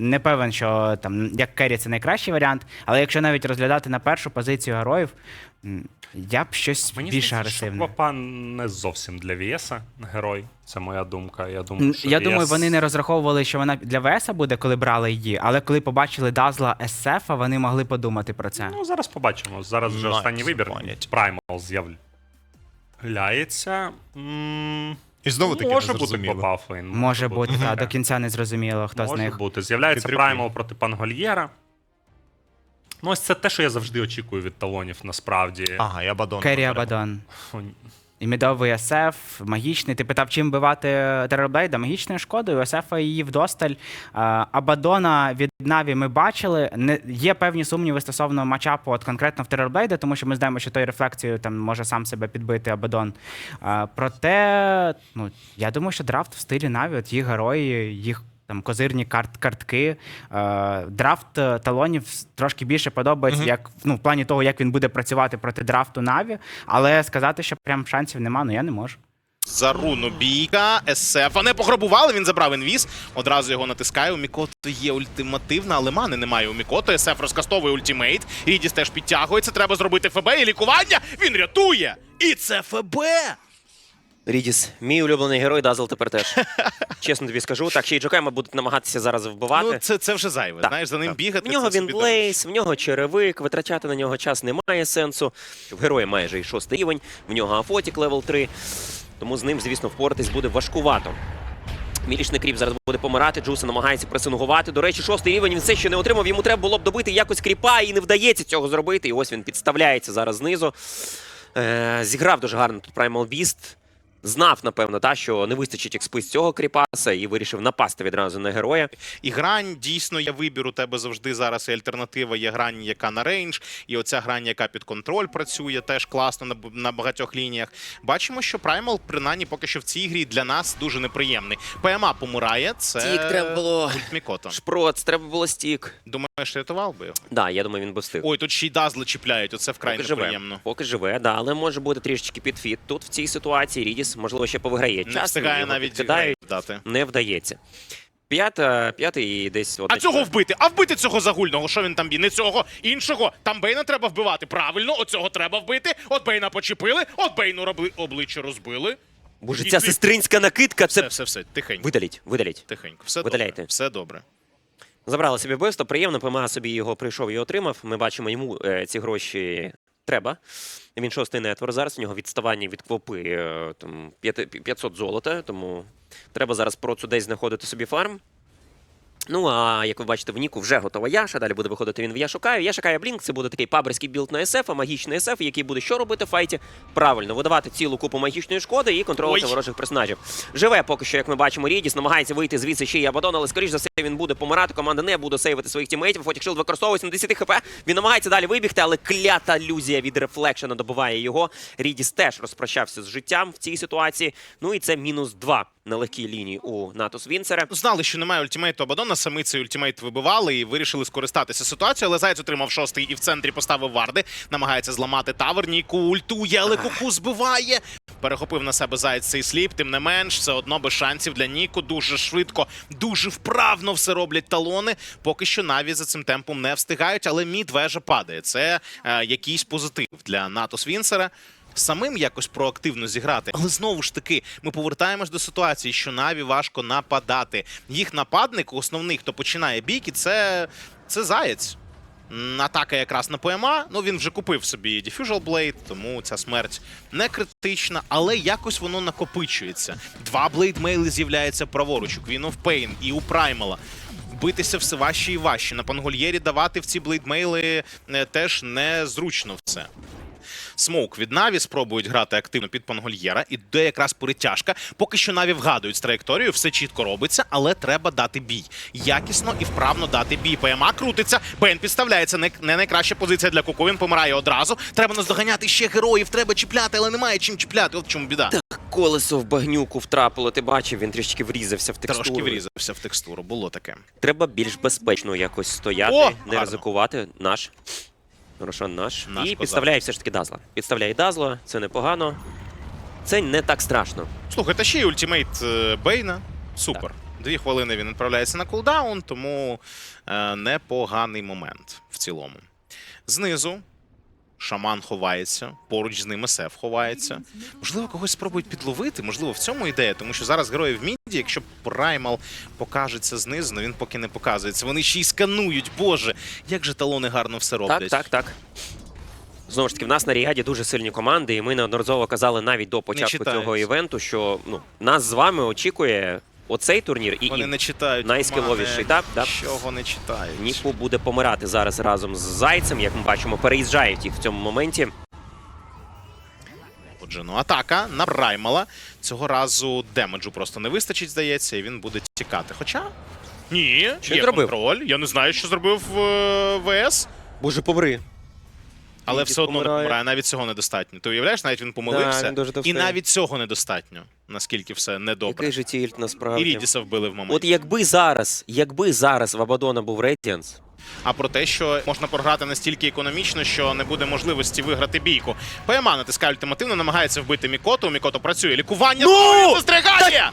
Не певен, що там як Керрі це найкращий варіант, але якщо навіть розглядати на першу позицію героїв, я б щось Мені більш агресивне. Квапа не зовсім для Вієса герой. Це моя думка. Я думаю, що Я VS думаю, вони не розраховували, що вона для ВС буде, коли брали її, але коли побачили Дазла СФ, вони могли подумати про це. Ну, зараз побачимо. Зараз вже останній вибір. Primal з'являється. І знову таки Може не бути зрозуміло. Квапа. Може бути, та, до кінця не зрозуміло, хто з Може них. бути. З'являється Підтримую. Primal проти Пангольєра. Ну, ось це те, що я завжди очікую від талонів, насправді. Ага, я Бадон. Керрі. Абадон. Фу, І мідовий СФ, магічний. Ти питав, чим вбивати Терорблейда? Магічною шкодою. СФ її вдосталь. Абадона від Наві ми бачили. Не, є певні сумніви стосовно матчапу от конкретно в Терорблейда, тому що ми знаємо, що той рефлекцією там може сам себе підбити Абадон. Проте, ну, я думаю, що драфт в стилі Наві, от їх герої, їх. Там козирні карт, картки. Е, драфт е, талонів трошки більше подобається, як ну, в плані того, як він буде працювати проти драфту Наві. Але сказати, що прям шансів нема, ну я не можу. За руну бійка, СФ. Не пограбували, він забрав інвіз. Одразу його натискає. У Мікото є ультимативна, але мани немає у Мікото. СФ розкастовує ультимейт. Рідіс теж підтягується. Треба зробити ФБ і лікування. Він рятує. І це ФБ. Рідіс, мій улюблений герой, Дазл тепер теж. Чесно тобі скажу. Так, ще й Джокайма будуть намагатися зараз вбивати. Ну, це, це вже зайве. Так, Знаєш, за ним так. бігати. В нього він блейс, в нього черевик, витрачати на нього час немає сенсу. В героя майже і шостий рівень, в нього Афотік левел 3. Тому з ним, звісно, впоратись буде важкувато. Мілічний кріп зараз буде помирати. Джуса намагається пресингувати. До речі, шостий рівень він все ще не отримав. Йому треба було б добити якось кріпа, і не вдається цього зробити. І ось він підставляється зараз знизу. Е, зіграв дуже гарно тут Primal Beast. Знав, напевно, та, що не вистачить експи з цього кріпаса і вирішив напасти відразу на героя. І грань дійсно є вибір у тебе завжди зараз. І альтернатива є грань, яка на рейндж, і оця грань, яка під контроль працює, теж класно на, на багатьох лініях. Бачимо, що Primal, принаймні, поки що в цій грі для нас дуже неприємний. ПМА помирає. Це Стік треба було. ульт Мікото. Шпроц, треба було стік. Думаєш, рятував би його? Да, я думаю, він би встиг. Ой, тут ще й дазли чіпляють. Оце вкрай Поки живе, неприємно. поки живе, да, але може бути трішечки підфіт. Тут в цій ситуації Рідіс, можливо, ще повиграє Не час. встигає його навіть підкидають, дати. не вдається. П'ята, п'ятий і десь от А цього вбити? А вбити цього загульного? Що він там б'є? Не цього іншого. Там Бейна треба вбивати. Правильно, оцього треба вбити. От Бейна почепили, от Бейну робли... обличчя розбили. Боже, ця сестринська накидка, Все, це все, все, тихенько. видаліть, видаліть. Тихенько. Все Видаляйте. добре. Все добре. Забрали собі вбивство, приємно, ПМА собі його прийшов і отримав. Ми бачимо, йому е, ці гроші треба. Він шостий нетвор. Зараз у нього відставання від квопи е, там, п'яти- 500 золота, тому треба зараз процу десь знаходити собі фарм. Ну, а як ви бачите, в Ніку вже готова Яша. Далі буде виходити він в Я шукаю. Я шукаю Блінк. Це буде такий паберський білд на СФ, а магічний СФ, який буде що робити в файті? Правильно, видавати цілу купу магічної шкоди і контролювати Ой. ворожих персонажів. Живе поки що, як ми бачимо, Рідіс намагається вийти звідси ще й Абадон, але скоріш за все він буде помирати. Команда не буде сейвити своїх тімейтів. Фотік Шилд використовує 70 хп. Він намагається далі вибігти, але клята ілюзія від рефлекшена добиває його. Рідіс теж розпрощався з життям в цій ситуації. Ну і це мінус 2 на легкій лінії у Натус Вінцера. Знали, що немає ультимейту Абадона, самі цей ультимейт вибивали і вирішили скористатися ситуацією. Але Зайць отримав шостий і в центрі поставив варди. Намагається зламати тавер. Ніку ультує, але куку збиває. Перехопив на себе Зайць цей сліп, тим не менш, все одно без шансів для Ніку. Дуже швидко, дуже вправно все роблять талони. Поки що Наві за цим темпом не встигають, але мід вежа падає. Це е, якийсь позитив для Натос Вінсера. Самим якось проактивно зіграти, але знову ж таки, ми повертаємось до ситуації, що Наві важко нападати. Їх нападник, основний, хто починає бійки, це, це заєць. Атака якраз на ПМА. Ну він вже купив собі Diffusal Blade, тому ця смерть не критична, але якось воно накопичується. Два блейдмейли з'являються праворуч у Queen of Pain і у Праймала. Битися все важче і важче. На Пангольєрі давати в ці блейдмейли теж незручно все. Смоук від Наві спробують грати активно під Пангольєра. Іде якраз перетяжка. Поки що Наві вгадують з траєкторією, все чітко робиться, але треба дати бій. Якісно і вправно дати бій. ПМА крутиться. Бен підставляється. Не, найкраща позиція для Куку. Він помирає одразу. Треба наздоганяти ще героїв, треба чіпляти, але немає чим чіпляти. От в чому біда. Колесо в багнюку втрапило, ти бачив, він трішки врізався в текстуру. Трошки врізався в текстуру. Було таке. Треба більш безпечно якось стояти, О, не гарно. ризикувати. Наш. Рошан наш. Наш і козак. підставляє все ж таки Дазла. Підставляє Дазла, це непогано. Це не так страшно. Слухай, та ще й ультимейт е, Бейна. Супер. Дві хвилини він відправляється на кулдаун, тому е, непоганий момент в цілому. Знизу шаман ховається, поруч з ним СФ ховається. Можливо, когось спробують підловити, можливо, в цьому ідея, тому що зараз герої в міді, якщо Праймал покажеться знизу, ну він поки не показується. Вони ще й сканують, боже, як же талони гарно все роблять. Так, так, так. Знову ж таки, в нас на Ріаді дуже сильні команди, і ми неодноразово казали навіть до початку цього івенту, що ну, нас з вами очікує оцей турнір і Вони Ін. не читають. Найскіловіший, так, так. Чого не читають. Ніку буде помирати зараз разом з Зайцем, як ми бачимо, переїжджають їх в цьому моменті. Отже, ну атака на Праймала. Цього разу демеджу просто не вистачить, здається, і він буде тікати. Хоча. Ні, Що є зробив? контроль. Я не знаю, що зробив е, ВС. Боже, помри. Але Рідіс все одно не помирає. помирає. Навіть цього недостатньо. Ти уявляєш, навіть він помилився. Да, він дуже і навіть цього недостатньо, наскільки все недобре. Який же тільт І насправді. Рідіса вбили в моменті. От якби зараз, якби зараз в Абадона був Редіанс, А про те, що можна програти настільки економічно, що не буде можливості виграти бійку. ПМА натискає ультимативно, намагається вбити Мікоту. Мікото працює. Лікування ну! застрягає!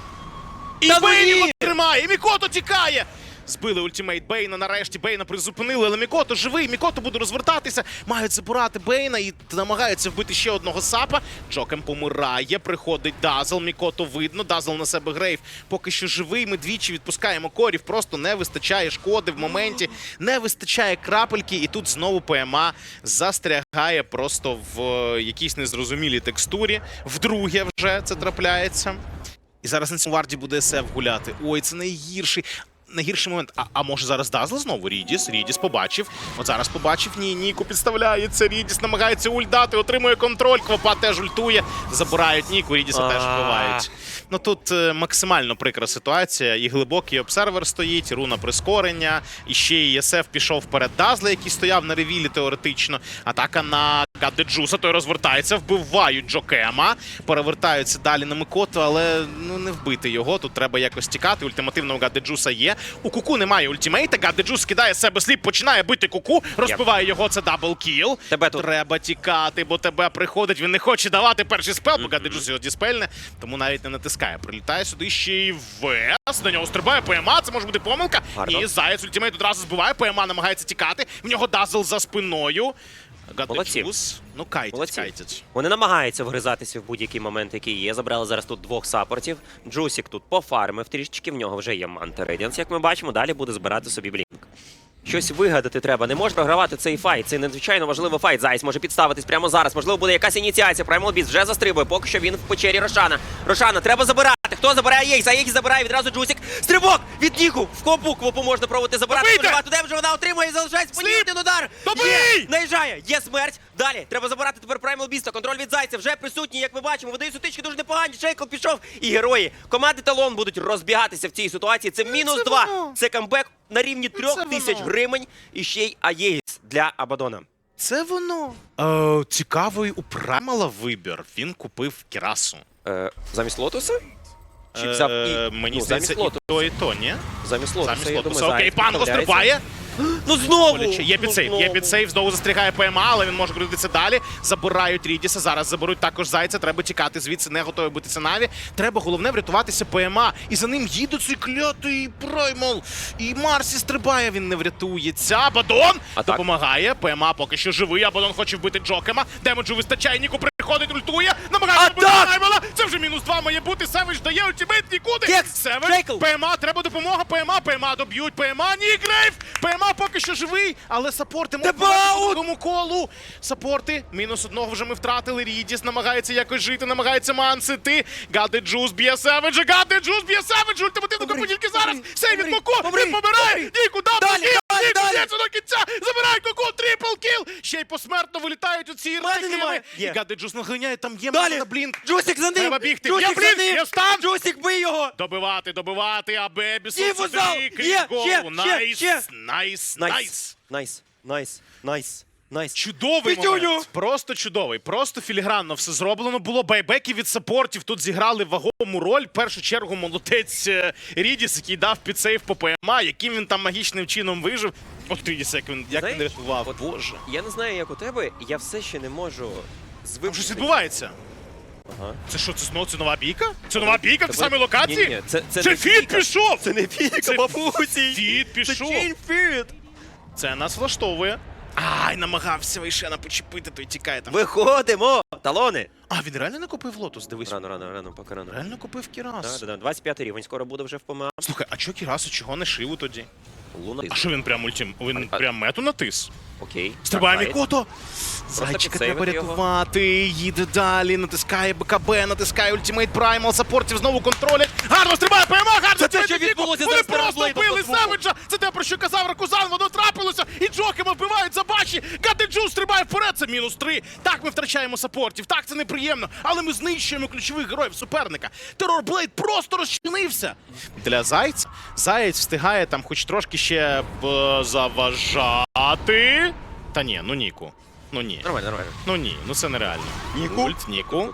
І Та ну ні! його тримає! І Мікото тікає! Збили ультимейт Бейна. Нарешті Бейна призупинили, але Мікото живий. Мікото буде розвертатися. Мають забирати Бейна і намагаються вбити ще одного сапа. Джокем помирає. Приходить Дазл. Мікото видно. Дазл на себе грейв. Поки що живий. Ми двічі відпускаємо корів. Просто не вистачає шкоди в моменті. Не вистачає крапельки. І тут знову ПМА застрягає просто в е, якійсь незрозумілій текстурі. Вдруге вже це трапляється. І зараз на цьому варді буде СФ гуляти. Ой, це найгірший. Найгірший момент. А, а може зараз Дазл знову? Рідіс. Рідіс побачив. От зараз побачив. Ні, Ніку підставляється. Рідіс намагається ульдати. отримує контроль. Квапа теж ультує. Забирають Ніку, Рідіса теж вбивають. Ну тут е, максимально прикра ситуація. І глибокий обсервер стоїть, руна прискорення. І ще і СФ пішов вперед Дазла, який стояв на ревілі теоретично. Атака на Гадеджуса, той розвертається, вбивають Джокема, перевертаються далі на Микоту, але ну не вбити його. Тут треба якось тікати. Ультимативного Гадеджуса є. У Куку немає ультимейта. Гадеджус скидає з себе сліп, починає бити Куку, розбиває його. Це даблкіл. Тебе тут. Треба тікати, бо тебе приходить. Він не хоче давати перший спел, бо Гадеджус його діспельне, тому навіть не натискає. Прилітає сюди ще й ВС. На нього стрибає ПМА. Це може бути помилка. Гарно. Ні, Заєць ультимейт одразу збиває. ПМА намагається тікати. В нього дазл за спиною. Молодці. Ну, кайтять, кайтять. Вони намагаються вгризатися в будь-який момент, який є. Забрали зараз тут двох саппортів. Джусік тут пофармив трішечки, в нього вже є манта Рейдіанс, як ми бачимо, далі буде збирати собі блінк. Щось вигадати треба. Не можеш програвати цей файт. Це надзвичайно важливий файт. Зайс може підставитись прямо зараз. Можливо, буде якась ініціація. Праймал Біс вже застрибує. Поки що він в печері Рошана. Рошана, треба забирати. Хто забирає Єйс? А Єйс забирає відразу Джусік. Стрибок від Ніку. В копу квопу можна пробувати забирати. Де вже вона отримує і залишається по один удар. Є! Наїжджає, є смерть. Далі треба забирати тепер Primal Beast. Контроль від зайця вже присутній, як ми бачимо. Видають сутички дуже непогані. Шейкл пішов. І герої команди Талон будуть розбігатися в цій ситуації. Це мінус це два. воно. Це камбек на рівні трьох тисяч воно. гривень. І ще й Аєїс для Абадона. Це воно. Е, цікавий у Премала вибір. Він купив Кірасу. Е, замість лотоса? Чи Е, взяв і мені ну, здається, замість і то, і то, ні? Замість лотоса. Замість я думаю, Окей, Заяць панго стрибає. Ну знову! Боляче. Є Ну, підсейв, є підсейв, знову застрягає ПМА, але він може крутитися далі. Забирають Рідіса, зараз заберуть також Зайця, треба тікати звідси, не готові битися Наві. Треба головне врятуватися ПМА. І за ним їде цей клятий Праймал. І Марсі стрибає, він не врятується. Абадон А допомагає. ПМА поки що живий. Абадон хоче вбити Джокема. Демеджу вистачає, Ніку приходить, ультує. Намагається вбити Атак! Праймала. Це вже мінус два має бути. Севич дає ультимейт нікуди. Севич, ПМА, треба допомога. ПМА, ПМА доб'ють. ПМА, ні, Грейв. ПМА поки що живий, але саппорти можуть другому колу. Саппорти. Мінус одного вже ми втратили. Рідіс намагається якось жити, намагається мансити. Гади Джус б'є Севеджа. Гади Джус б'є Севеджа. Ультимативну капу тільки зараз. Сей від помри, Він помирає. помри. куди Далі, далі, до кінця. Забирає Коко. Трипл кіл. Ще й посмертно вилітають у ці немає. І Є. Гаде Джус наглиняє. Там є Далі! на блінк. Джусік за ним! Треба бігти. Джусік Я за ним! є стан. Джусік, бий його! Добивати, добивати, а Бебіс Є футзал! Є, ще, Найс, найс, найс. Найс, найс, найс, найс. Чудовий Пітюню! момент. Просто чудовий. Просто філігранно все зроблено. Було байбеки від саппортів. Тут зіграли вагому роль. В першу чергу молодець е, Рідіс, який дав підсейв по ПМА, яким він там магічним чином вижив. От Рідіс, як він, як він Знаєш, рятував. от Боже. Я не знаю, як у тебе, я все ще не можу Там звикнути. щось відбувається. Ага. Це що, це знову це нова бійка? Це нова бійка в тій самій локації? Ні-ні, це, це, Це не фіт бійка. пішов! Це не бійка, бабусі! Фіт пішов! чейн фіт! Це нас влаштовує. Ай, намагався Вейшена почепити, той тікає там. Виходимо! Талони! А, він реально не купив лотус, дивись. Рано, рано, рано, поки рано. Реально купив Да, Кірас. да, да. 25 рівень, скоро буде вже в ПМА. Слухай, а чого Кірасу, чого не шиву тоді? Луна. А що він прям ультим? Він А- прям мету натис? Окей. Стрибає Мікото! Зайчика треба підсейвити його. рятувати, їде далі, натискає БКБ, натискає Ultimate Primal, саппортів знову контролять. Гарно стрибає ПМА, гарно Це те, що відбулося Вони просто вбили. Севеджа! Це те, про що казав Ракузан, воно трапилося, і Джокема вбивають за баші. Гадеджу стрибає вперед, це мінус три. Так ми втрачаємо саппортів, так це неприємно, але ми знищуємо ключових героїв суперника. Терорблейд просто розчинився. Для Зайця Заєць встигає там хоч трошки ще б, заважати. Та ні, ну Ніку. Ну ні. Нормально, нормально. Ну ні, ну це нереально. Ніку? Ульт, Ніку.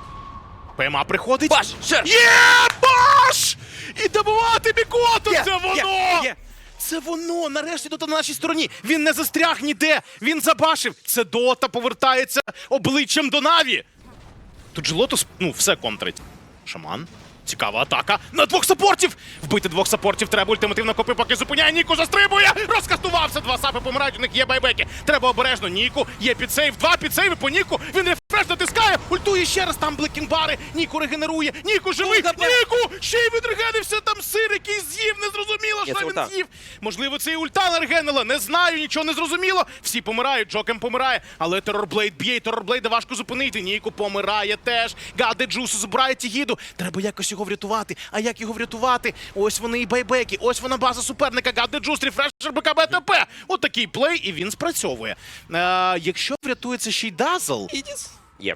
ПМА приходить. Баш! Ще! Є! Баш! І добувати Мікоту! Є, Це є, воно! є. Це воно! Нарешті Дота на нашій стороні. Він не застряг ніде. Він забашив. Це Дота повертається обличчям до Наві. Тут же Лотос, ну, все контрить. Шаман. Цікава атака на двох саппортів! Вбити двох саппортів треба ультимативно копи, поки зупиняє Ніку, застрибує! Розкастувався! Два сапи помирають, у них є байбеки. Треба обережно. Ніку, є підсейв, два підсейви по Ніку. Він рефреш натискає, ультує ще раз там блекінбари. Ніку регенерує. Ніку живий! Ніку! Ще й відрегенився там сир, який з'їв, не зрозуміло, що він з'їв. Можливо, це і ульта нарегенила. Не знаю, нічого не зрозуміло. Всі помирають, Джокем помирає, але Терорблейд б'є, Терорблейда важко зупинити. Ніку помирає теж. Гаде Джусу збирає Тігіду. Треба якось його врятувати. А як його врятувати? Ось вони і байбеки, ось вона база суперника. Гаде Джустрі, Фрешер, БКБ ТП. От такий плей, і він спрацьовує. Е, якщо врятується ще й Дазл, Є.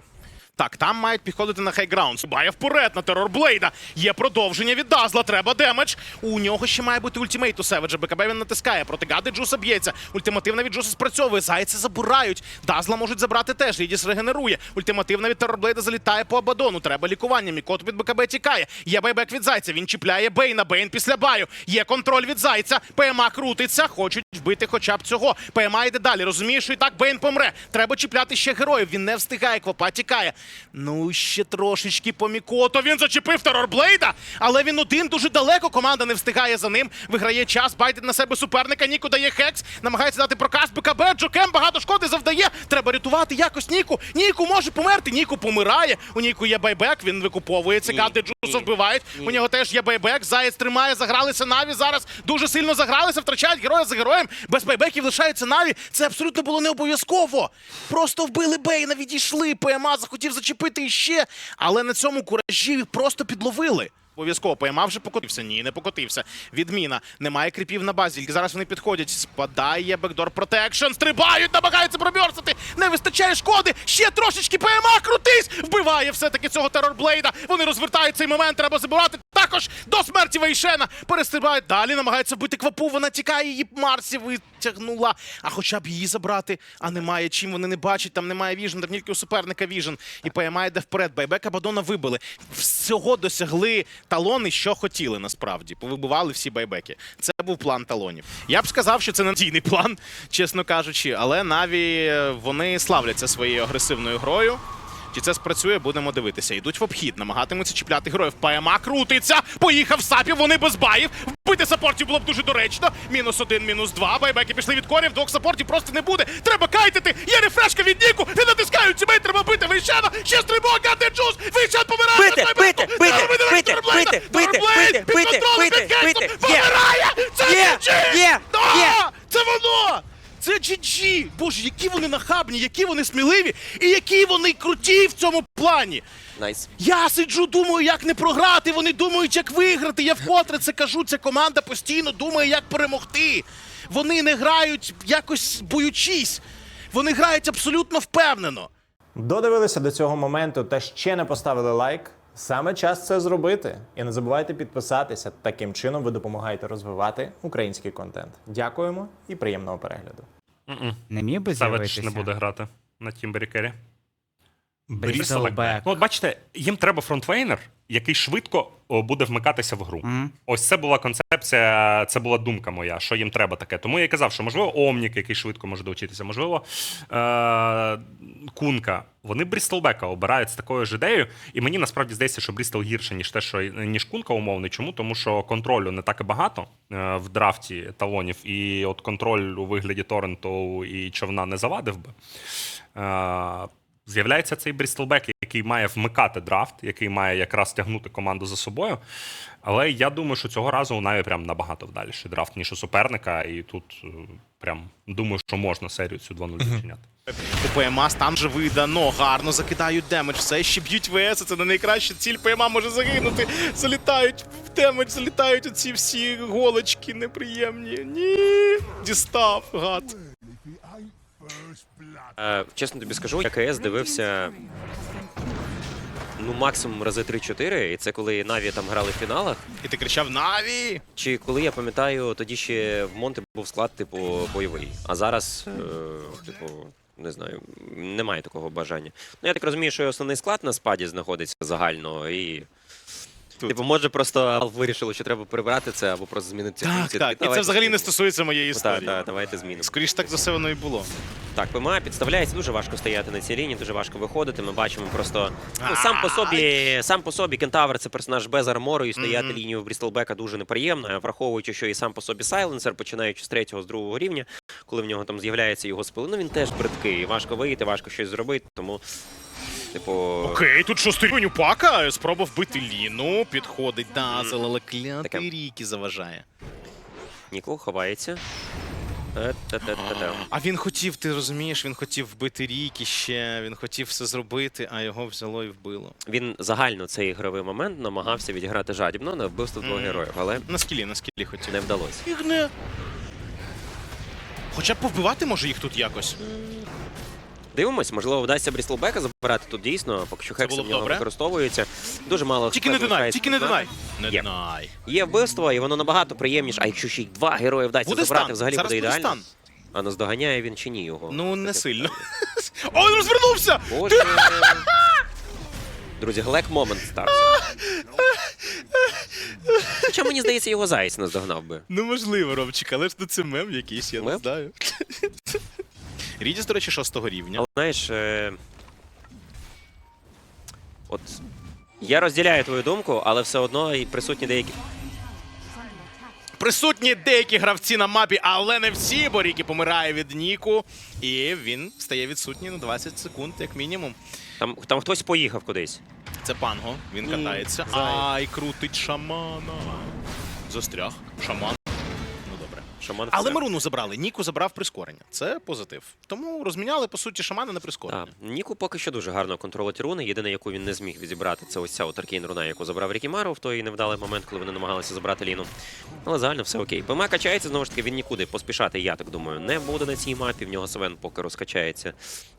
так, там мають підходити на хайграунд. Субає вперед на терорблейда. Є продовження від Дазла. Треба демедж. У нього ще має бути ультимейт у Севеджа. БКБ він натискає. Проти Гади Джуса б'ється. Ультимативна від Джуса спрацьовує. Зайці забирають. Дазла можуть забрати теж. Рідіс регенерує. Ультимативна від терорблейда залітає по Абадону. Треба лікування. Мікот від БКБ тікає. Є байбек від зайця. Він чіпляє Бейна. Бейн після баю. Є контроль від зайця. ПМА крутиться. Хочуть вбити хоча б цього. ПМА йде далі. Розуміє, що і так Бейн помре. Треба чіпляти ще героїв. Він не встигає. Квапа тікає. Ну, ще трошечки по Мікото. Він зачепив терорблейда, але він один дуже далеко. Команда не встигає за ним. Виграє час. Байден на себе суперника. Ніку дає хекс. Намагається дати проказ. БКБ. Джокем багато шкоди завдає. Треба рятувати якось Ніку. Ніку може померти. Ніку помирає. У Ніку є байбек. Він викуповується. Ні, Гади Джусу вбивають. У нього теж є байбек. Заєць тримає. Загралися Наві. Зараз дуже сильно загралися. Втрачають героя за героєм. Без байбеків лишаються Наві. Це абсолютно було не обов'язково. Просто вбили Бейна, відійшли. ПМА захотів зачепити іще. Але на цьому куражі їх просто підловили. Обов'язково ПМА вже покотився. Ні, не покотився. Відміна. Немає кріпів на базі. Тільки зараз вони підходять. Спадає бекдор протекшн. Стрибають, намагаються проберсити. Не вистачає шкоди. Ще трошечки ПМА крутись. Вбиває все-таки цього терорблейда. Вони розвертають цей момент. Треба забирати. Також до смерті Вейшена. Перестрибають далі. Намагаються бити квапу. Вона тікає. Її Марсі витягнула. А хоча б її забрати. А немає чим. Вони не бачать. Там немає віжен. Там тільки у суперника віжен. І ПМА йде вперед. Байбека Бадона вибили. Всього досягли талони, що хотіли насправді. Повибивали всі байбеки. Це був план талонів. Я б сказав, що це надійний план, чесно кажучи, але Наві вони славляться своєю агресивною грою. Чи це спрацює, будемо дивитися. Йдуть в обхід, намагатимуться чіпляти героїв. ПМА крутиться, поїхав сапів, вони без баїв. Вбити саппортів було б дуже доречно. Мінус один, мінус два. Байбеки пішли від корів, двох саппортів просто не буде. Треба кайтити. Є рефрешка від Ніку. Не натискають цімей, треба бити Вейшана. Ще стрибок, гати джус. Вейшан помирає. Бити, на Байбеку. бити, бити, Треба видавати бити, Терблейда. бити, бити, Терблейд бити, під бити, контролем, бити, під кейсом. бити. Є. Помирає! Це Є, GG! є, Да! є. Це воно! Це GG! Боже, які вони нахабні, які вони сміливі і які вони круті в цьому плані. Найс. Я сиджу, думаю, як не програти. Вони думають, як виграти. Я вкотре це кажу. Ця команда постійно думає, як перемогти. Вони не грають якось боючись. Вони грають абсолютно впевнено. Додивилися до цього моменту та ще не поставили лайк. Саме час це зробити. І не забувайте підписатися. Таким чином ви допомагаєте розвивати український контент. Дякуємо і приємного перегляду. Не міг би Савич з'явитися. не буде грати на Тімбері Керрі. Брістелбек. Ну, от бачите, їм треба фронтвейнер, який швидко о, буде вмикатися в гру. Мгм. Ось це була концепція, це була думка моя, що їм треба таке. Тому я казав, що можливо Омнік, який швидко може довчитися, можливо, е- Кунка. Вони Брістелбека обирають з такою ж ідеєю. І мені насправді здається, що Брістел гірше, ніж те, що ніж Кунка умовний. Чому? Тому що контролю не так і багато е- в драфті талонів, і от контроль у вигляді торренту і човна не завадив би. Е- З'являється цей Брістелбек, який має вмикати драфт, який має якраз тягнути команду за собою. Але я думаю, що цього разу у Наві прям набагато вдаліший драфт, ніж у суперника, і тут е, прям думаю, що можна серію цю 2-0 зачиняти. У ПМА стан же видано, гарно закидають демедж, все ще б'ють ВС, це не найкраща ціль, ПМА може загинути. Залітають в демедж, залітають оці всі голочки неприємні. Ні, дістав, гад. Е, чесно тобі скажу, я КС дивився ну максимум рази 3-4, і це коли Наві там грали в фіналах. І ти кричав Наві! Чи коли я пам'ятаю, тоді ще в Монте був склад, типу, бойовий. А зараз, е, типу, не знаю, немає такого бажання. Ну, я так розумію, що і основний склад на спаді знаходиться загально і. Типу, може, просто Valve вирішили, що треба прибирати це або просто змінити Так, так. І це взагалі не стосується моєї Ну, Так, так, давайте змінимо. Скоріш так за все воно і було. Так, ПМА підставляється, дуже важко стояти на цій лінії, дуже важко виходити. Ми бачимо просто ну, сам по собі, сам по собі Кентавр це персонаж без армору, і стояти лінію в Брістелбека дуже неприємно, враховуючи, що і сам по собі сайленсер, починаючи з третього, з другого рівня, коли в нього там з'являється його спили, ну він теж бридкий. Важко вийти, важко щось зробити, тому. Типу, Окей, тут шостий рівень у Пака. Спроба вбити Ліну. Підходить Дазел, але Таке. клятий Рікі заважає. Ніко ховається. Е. А він хотів, ти розумієш, він хотів вбити Рікі ще, він хотів все зробити, а його взяло і вбило. Він загально цей ігровий момент намагався відіграти жадібно на вбивство двох Мгм. героїв, але На скілі, на скілі хотів. не вдалося. Ігне. Хоча б повбивати може їх тут якось. Дивимось, можливо, вдасться Брістлбека забирати тут дійсно, поки що хекси в нього використовується. Дуже мало Тільки не динай, тільки не тут динай. Не Є. динай. Є вбивство, і воно набагато приємніше. А якщо ще й два герої вдасться Буде забрати, стан. взагалі Зараз буде ідеально. А наздоганяє він чи ні його? Ну, не сильно. О, він розвернувся! Боже. Друзі, глек момент стався. Хоча мені здається, його заєць наздогнав би. Ну можливо, Ромчик, але ж ну, це мем якийсь, я не знаю. Рідіс, до речі, шостого рівня. Але знаєш, е... от я розділяю твою думку, але все одно і присутні деякі. Присутні деякі гравці на мапі, але не всі, бо Рікі помирає від Ніку. І він стає відсутній на 20 секунд, як мінімум. Там, там хтось поїхав кудись. Це панго, він катається. Ай, крутить шамана. Застряг. Шаман. Шаман Але все. Маруну забрали. Ніку забрав прискорення. Це позитив. Тому розміняли, по суті, шамана на прискорення. Ніку поки що дуже гарно контролить руни. Єдине, яку він не зміг відібрати, це ось ця Аркейн руна, яку забрав Рікімару в той невдалий момент, коли вони намагалися забрати Ліну. Але загально все окей. ПМ качається, знову ж таки, він нікуди поспішати, я так думаю, не буде на цій мапі. В нього Севен поки розкачається,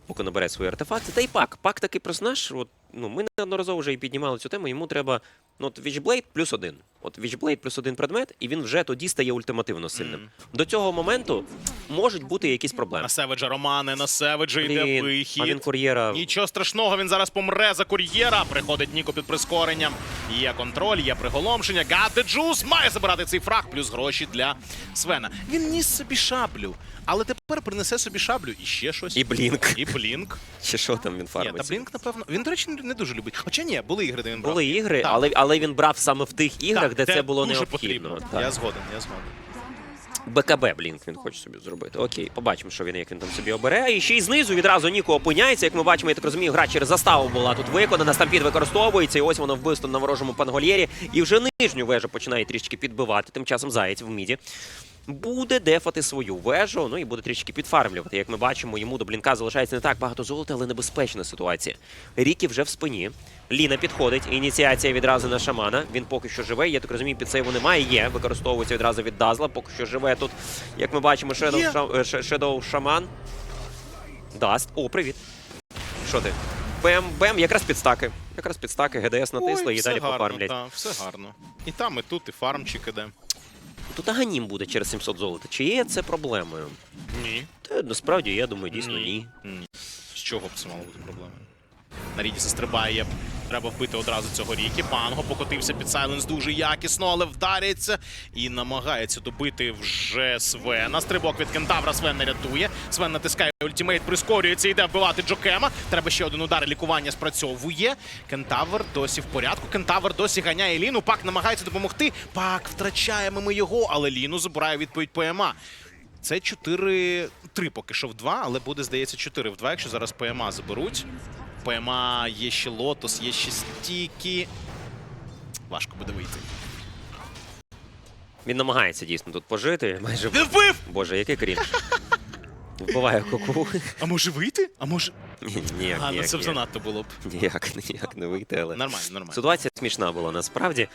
поки набере свої артефакти. Та й пак. Пак такий персонаж. От, ну, ми неодноразово вже і піднімали цю тему. Йому треба ну, от Вічблейд плюс один. От Вічблейд плюс один предмет, і він вже тоді стає ультимативно сильним. До цього моменту можуть бути якісь проблеми. На Севеджа Романе, на Севеджа йде Блін, вихід. а він кур'єра Нічого страшного, він зараз помре за кур'єра. Приходить Ніко під прискоренням. Є контроль, є приголомшення. The juice має забирати цей фраг, плюс гроші для Свена. Він ніс собі шаблю, але тепер принесе собі шаблю і ще щось. і блінк. І блінк. Чи що там він Ні, та блінк, напевно. Він, до речі, не дуже любить. Хоча ні, були ігри, де він брав. Були ігри, Так. але, але він брав саме в тих іграх, Так, де, це було дуже необхідно. потрібно. Так. Я згоден, я згоден. БКБ Блінк він хоче собі зробити. Окей, побачимо, що він як він там собі обере. І ще й знизу відразу Ніко опиняється. Як ми бачимо, я так розумію, гра через заставу була тут виконана. Стампід використовується, і ось воно вбивство на ворожому пангольєрі. І вже нижню вежу починає трішки підбивати. Тим часом заєць в міді. Буде дефати свою вежу, ну і буде трішки підфармлювати. Як ми бачимо, йому до блінка залишається не так багато золота, але небезпечна ситуація. Рікі вже в спині. Ліна підходить. Ініціація відразу на шамана. Він поки що живе. Я так розумію, під сейву немає. Є. Використовується відразу від Дазла. Поки що живе тут. Як ми бачимо, Shadow, Є. Ша- Ш- Shadow Шаман. Даст. О, привіт. Що ти? Бем, бем, якраз підстаки. Якраз підстаки, ГДС натисли і далі гарно, пофармлять. та, все гарно. І там, і тут, і фармчик іде. Тут аганім буде через 700 золота. Чи є це проблемою? Ні. Та насправді я думаю, дійсно ні. Ні. З чого б це мало бути проблемою? На Рідіса стрибає. Треба вбити одразу цього ріки. Панго покотився під Сайленс дуже якісно, але вдаряється і намагається добити вже Свена. Стрибок від Кентавра Свен не рятує. Свен натискає ультимейт, прискорюється, йде вбивати Джокема. Треба ще один удар. Лікування спрацьовує. Кентавр досі в порядку. Кентавр досі ганяє Ліну. Пак намагається допомогти. Пак втрачаємо ми його, але Ліну забирає відповідь ПМА. Це 4-3 поки що в 2, але буде, здається, 4 в 2, якщо зараз ПМА заберуть. ПМА є ще Лотос, є ще стіки. Важко буде вийти. Він намагається дійсно тут пожити. Майже! Боже, який крінж. Вбиває куку. А може вийти? А може. Ні, Ніяк, а, ну ніяк, це б ніяк. занадто було б. Ніяк, ніяк не вийти, але. Нормально, нормально. Ситуація смішна була насправді.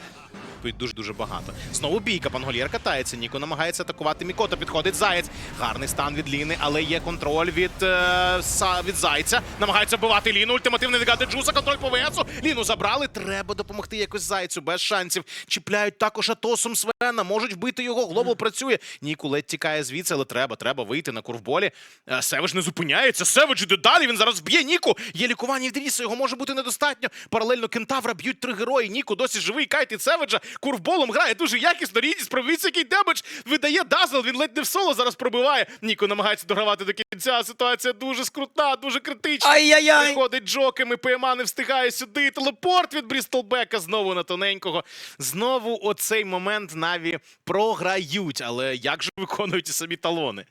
Тут дуже-дуже багато. Знову бійка, Панголєр катається. Ніко намагається атакувати Мікото. Підходить Заєць. Гарний стан від Ліни, але є контроль від, е, са, від Зайця. Намагається вбивати Ліну. Ультимативний негати Джуса. Контроль по ВСу. Ліну забрали. Треба допомогти якось Зайцю. Без шансів. Чіпляють також Атосом Свена. Можуть вбити його. Глобал працює. Ніку ледь тікає звідси, але треба, треба вийти на курвболі. Е, Севич не зупиняється. Севич іде далі. Він зараз б'є Ніку. Є лікування від Ріса. Його може бути недостатньо. Паралельно Кентавра б'ють три герої. Ніку досі живий. Кайт і Севеджа курвболом грає дуже якісно. Рідіс пробився який демедж. Видає Дазл. Він ледь не в соло зараз пробиває. Ніку намагається догравати до кінця. Ситуація дуже скрутна, дуже критична. Ай-яй-яй! Приходить Джокем і ПМА не встигає сюди. Телепорт від Брістолбека знову на тоненького. Знову оцей момент Наві програють. Але як же виконують і самі талони?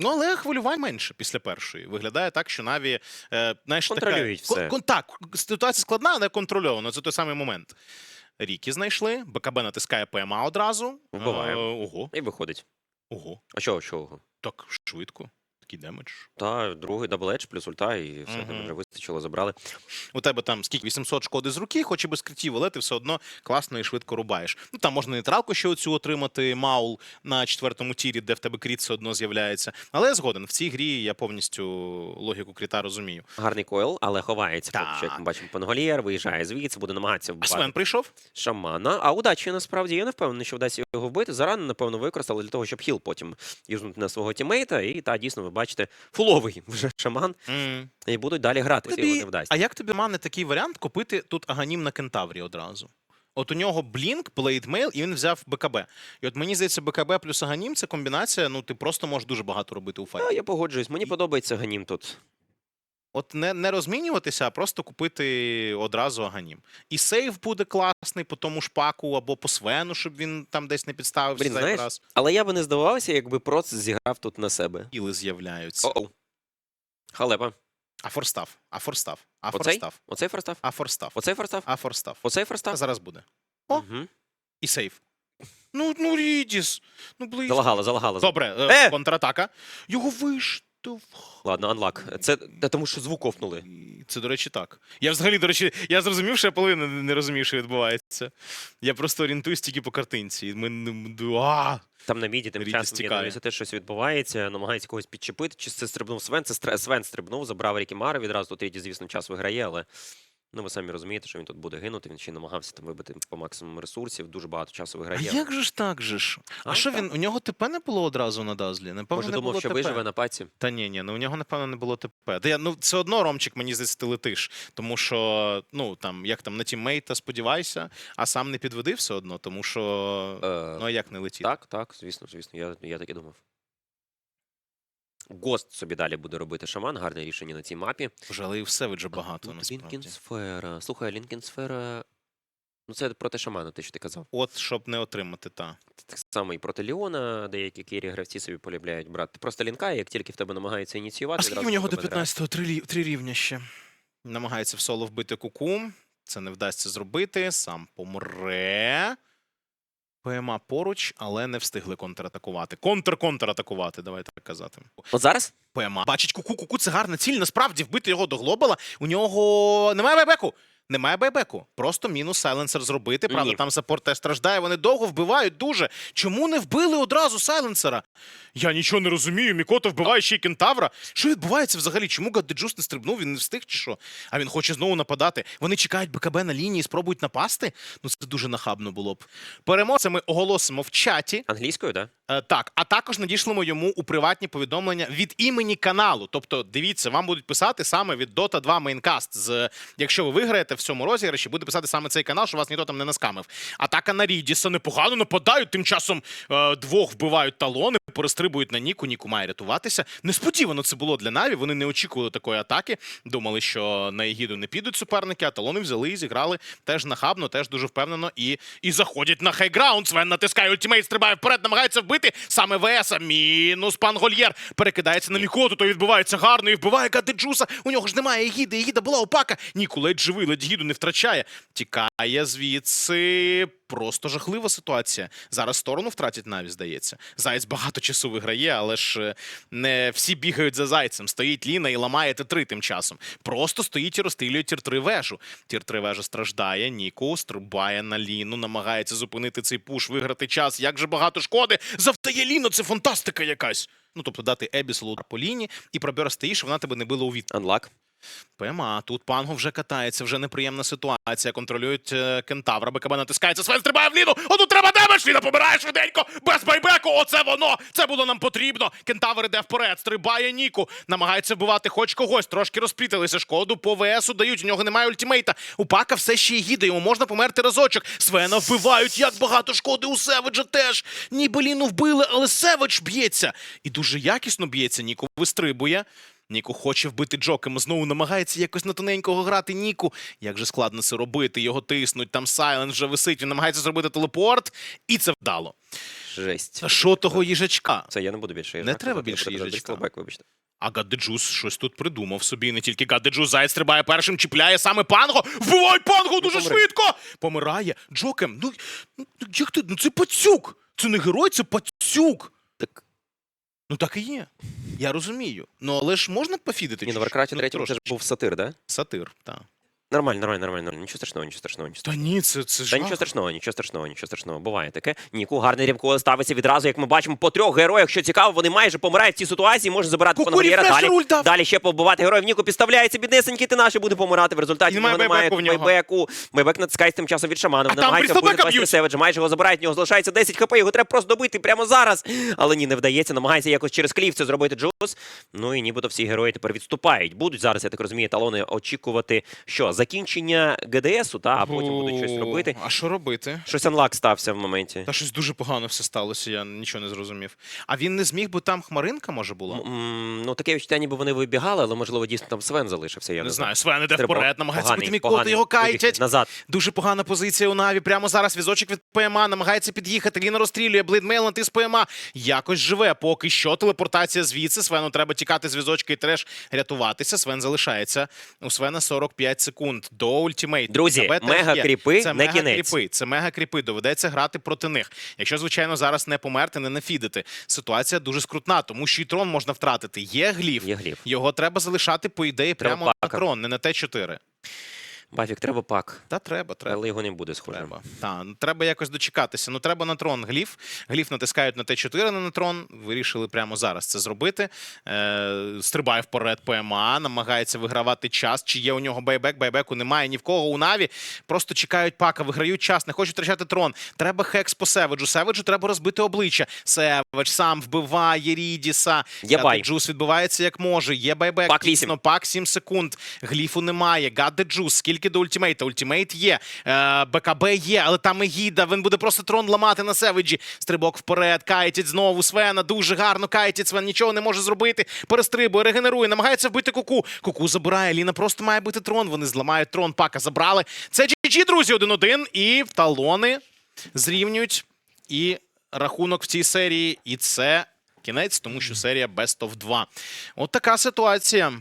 Ну, але хвилювань менше після першої. Виглядає так, що Наві е, знаєш, така- все. Кон- так, ситуація складна, але контрольована. Це той самий момент. Ріки знайшли, БКБ натискає ПМА одразу. Вбиває. Е, ого, І виходить. ого. А чого, чого? Так швидко. Такий демедж. Та другий дабледж плюс ульта, і все Мгм. вже вистачило, забрали. У тебе там скільки 800 шкоди з руки, хоч і без критів, але ти все одно класно і швидко рубаєш. Ну там можна нейтралку ще оцю отримати, маул на четвертому тірі, де в тебе кріт все одно з'являється. Але я згоден, в цій грі я повністю логіку кріта розумію. Гарний койл, але ховається. Поки що, як ми бачимо, Панголієр виїжджає звідси, буде намагатися А вбивати Свен прийшов? шамана. А удачі насправді я не впевнений, що вдасться його вбити. Зарано, напевно, використали для того, щоб хіл потім юзнути на свого тімейта. І та дійсно, ви бачите, фуловий вже шаман. mm. І будуть далі грати, Тобі... його не вдасться. А як тобі мане такий варіант купити тут аганім на кентаврі одразу? От у нього Блінк, Блейдмейл, і він взяв БКБ. І от мені здається, БКБ плюс аганім це комбінація. Ну ти просто можеш дуже багато робити у файті. я погоджуюсь. Мені подобається Аганім тут. От не, не розмінюватися, а просто купити одразу аганім. І сейв буде класний по тому шпаку або по свену, щоб він там десь не підставився Блін, знаєш, раз. Але я би не здивувався, якби проц зіграв тут на себе. Іли з'являються. О-оу. Халепа. А форстав, а форстав, а Оцей? форстав, Оцей форстав? а форстав, Оцей форстав? а форстав. Оцей А форстав? зараз буде. О! Мгм. І сейв. Ну, ну, Рідіс. Ну, близько. Залагало, залагало. Добре, е, Е! контратака. Його виштовх. Ладно, анлак. Це та тому, що звук ковнули. Це, до речі, так. Я взагалі, до речі, я зрозумів, що я половину не розумію, що відбувається. Я просто орієнтуюсь тільки по картинці. І Ми, ну, а! Там на міді тим часом тікає. є те, щось відбувається, намагається когось підчепити. Чи це стрибнув Свен? Це стр- Свен стрибнув, забрав Рікі Мари. Відразу тут звісно, час виграє, але ну ви самі розумієте, що він тут буде гинути. Він ще й намагався там вибити по максимуму ресурсів. Дуже багато часу А виграє. як же ж так же ж? А, А, що так. він? У нього ТП не було одразу на Дазлі? Напевно, Може, не думав, було що ТП. виживе на паці. Та ні, ні, ну у нього, напевно, не було ТП. Та я, ну, все одно, Ромчик, мені здається, ти летиш. Тому що, ну, там, як там, на тіммейта сподівайся, а сам не підведи все одно, тому що, Е, ну, а як не летіти? Так, так, звісно, звісно, я, я так і думав. Гост собі далі буде робити шаман, гарне рішення на цій мапі. Боже, але і все вже багато, Тут насправді. Лінкінсфера. Слухай, Лінкінсфера. Ну, це проти шамана, те, що ти казав. От, щоб не отримати, та. Так само і проти Ліона, деякі кері гравці собі полюбляють брати. Просто лінка, як тільки в тебе намагаються ініціювати. А скільки в нього до 15-го? Три, три рівня ще. Намагається в соло вбити куку. Це не вдасться зробити. Сам помре. ПМА поруч, але не встигли контратакувати. Контр-контратакувати, давайте так казати. От зараз? ПМА. Бачить куку, куку це гарна ціль. Насправді вбити його до глобала. У нього немає байбеку. Немає байбеку. Просто мінус сайленсер зробити. Правда, Ні. там саппорт теж страждає. Вони довго вбивають дуже. Чому не вбили одразу сайленсера? Я нічого не розумію. Мікото вбиває ще й кентавра. Що відбувається взагалі? Чому Гаддеджус не стрибнув? Він не встиг чи що? А він хоче знову нападати. Вони чекають БКБ на лінії спробують напасти. Ну це дуже нахабно було б. Переможця ми оголосимо в чаті. Англійською, так? Е, Так, а також надішлемо йому у приватні повідомлення від імені каналу. Тобто, дивіться, вам будуть писати саме від Dota 2 Maincast. З якщо ви виграєте в цьому розіграші, буде писати саме цей канал, що вас ніхто там не наскамив. Атака на Рідіса непогано нападають. Тим часом е, двох вбивають талони, перестрибують на Ніку. Ніку має рятуватися. Несподівано це було для Наві. Вони не очікували такої атаки. Думали, що на Егіду не підуть суперники, а талони взяли і зіграли теж нахабно, теж дуже впевнено і, і заходять на хайграунд. Свен натискає ультимейт, стрибає вперед, намагається вбити саме ВСа. Мінус пан Гольєр перекидається на Мікоту, то відбувається гарно і вбиває Гадеджуса. У нього ж немає Егіди. Егіда була опака. Ніку ледь живий, ледь гіду не втрачає. Тікає звідси. Просто жахлива ситуація. Зараз сторону втратять наві, здається. Заєць багато часу виграє, але ж е, не всі бігають за зайцем. Стоїть Ліна і ламає Т3 тим часом. Просто стоїть і розстрілює тір-3 вежу. Тір-3 вежа страждає. Ніку стрибає на Ліну, намагається зупинити цей пуш, виграти час. Як же багато шкоди! Завдає Ліна, це фантастика якась. Ну, тобто дати Ебісолу по лінії і пробір стоїть, щоб вона тебе не била у від. Анлак. ПМА, тут панго вже катається, вже неприємна ситуація. Контролюють е, кентавра. БКБ натискається. Свен стрибає в ліну. О, тут треба демедж! Ліна помирає швиденько. Без байбеку. Оце воно. Це було нам потрібно. Кентавр іде вперед. Стрибає Ніку. Намагається вбивати хоч когось. Трошки розпліталися. Шкоду по ВСу дають. У нього немає ультимейта. У пака все ще є гіда. Йому можна померти разочок. Свена вбивають. Як багато шкоди у Севеджа теж. Ніби Ліну вбили, але Севедж б'ється. І дуже якісно б'ється. Ніку вистрибує. Ніку хоче вбити Джокема, знову намагається якось на тоненького грати Ніку. Як же складно це робити, його тиснуть, там Сайленд вже висить, він намагається зробити телепорт, і це вдало. Жесть. Що того їжачка? Це я не буду більше Не треба більше їжачка. Вибачте. А Гадеджус щось тут придумав собі. Не тільки Гадеджус, Заяць стрибає першим, чіпляє саме Панго. Вбивають Панго дуже помри. швидко. Помирає. Джокем. Ну, ну як ти? Ну це пацюк. Це не герой, це пацюк. Ну так і є. Я розумію. Ну але ж можна пофідити? ні, на Варкрафті що? третьому це ж трошечки. був сатир, да? Сатир, так. Нормально, нормально, нормально, нормально. Нічого страшного, нічого страшного, нічого Та страшного. ні, це, це Та жах. нічого страшного, нічого страшного, нічого страшного. Буває таке. Ніку гарний рівко ставиться відразу, як ми бачимо, по трьох героях. Що цікаво, вони майже помирають в цій ситуації. Може забирати Кукурі флеш Далі, руль дав. далі ще побивати героїв. Ніку підставляється, біднесенький ти наш буде помирати. В результаті І немає нього немає байбеку в нього. байбеку. Байбек натискає тим часом від шамана. А там Брістолбека б'ють. Севеджа. Майже його забирають. В нього залишається 10 хп. Його треба просто добити прямо зараз. Але ні, не вдається. Намагається якось через клів це зробити Джос. Ну і нібито всі герої тепер відступають. Будуть зараз, я так розумію, талони очікувати, що закінчення ГДСу, та а потім будуть щось робити. А що робити? Щось анлак стався в моменті. Та щось дуже погано все сталося, я нічого не зрозумів. А він не зміг, бо там хмаринка може була? М, Ну, таке відчуття, ніби вони вибігали, але можливо дійсно там Свен залишився. Я не не знаю, Свен іде вперед, намагається поганий, бити Мікоти, поганий. його кайтять. назад. Дуже погана позиція у Наві. Прямо зараз візочок від ПМА намагається під'їхати. Ліна розстрілює. Блейдмейл натис ПМА. Якось живе. Поки що телепортація звідси. Свену треба тікати з візочка і треш рятуватися. Свен залишається. У Свена 45 секунд до ультимейту. Друзі, мега кріпи Це не мега кінець. кріпи. Це мега кріпи. Доведеться грати проти них. Якщо, звичайно, зараз не померти, не нафідити. Ситуація дуже скрутна, тому що і трон можна втратити. Є гліф. Є гліф. Його треба залишати, по ідеї, прямо прямо на пака. трон, не на Т4. Бафік, треба пак. Та треба, треба. Але його не буде, схоже. Треба. Та, ну, треба якось дочекатися. Ну, треба на трон гліф. Гліф натискають на Т4 не на трон. Вирішили прямо зараз це зробити. Е, стрибає вперед ПМА, намагається вигравати час. Чи є у нього байбек? Байбеку немає ні в кого у Наві. Просто чекають пака, виграють час, не хочуть втрачати трон. Треба хекс по Севеджу. Севеджу треба розбити обличчя. Севедж сам вбиває Рідіса. Є бай. Джус відбувається як може. Є байбек. Пак Дійсно, вісім. пак 7 секунд. Гліфу немає. Гадде Джус. Скільки до ультимейта? Ультимейт є. Е, БКБ є, але там Егіда. Він буде просто трон ламати на Севеджі. Стрибок вперед. Кайтять знову Свена. Дуже гарно кайтять. Свен нічого не може зробити. Перестрибує, регенерує, намагається вбити куку. Куку забирає. Ліна просто має бити трон. Вони зламають трон. Пака забрали. Це GG, друзі, 1-1. І в талони зрівнюють. І рахунок в цій серії. І це кінець, тому що серія Best of 2. От така ситуація.